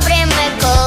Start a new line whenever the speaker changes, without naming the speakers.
добрими.